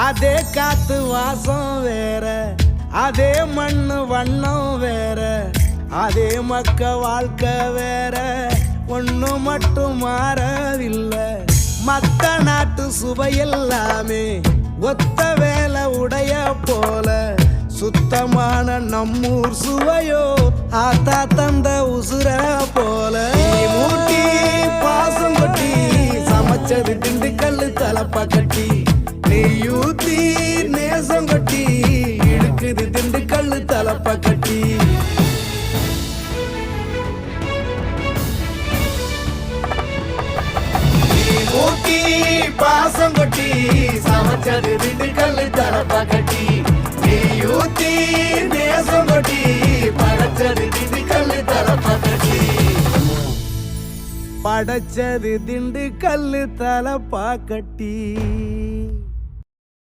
அதே காத்து வாசம் வேற அதே மண்ணு வண்ணம் வேற அதே மக்க வாழ்க்கை வேற. ஒன்று மட்டும் மாறவில்லை. மத்த நாட்டு சுவையெல்லாமே ஒத்த வேலை உடைய போல. சுத்தமான நம்மூர் சுவையோ ஆத்தா தந்த உசுர போல. மூட்டி பாசம் கொட்டி சமைச்சது திண்டுக்கல்லு தலப்பா கட்டி ஊத்தி நேசம் கொட்டி இழுக்குது திண்டு கல்லு தலப்ப கட்டி. ஊத்தி பாசம் கொட்டி சமைச்சது திண்டு கல்லு தலப்ப கட்டி. ஊத்தி நேசம் கொட்டி படைச்சது திண்டு கல்லு தலப்ப கட்டி. படைச்சது திண்டு கல்லு தலப்பா கட்டி.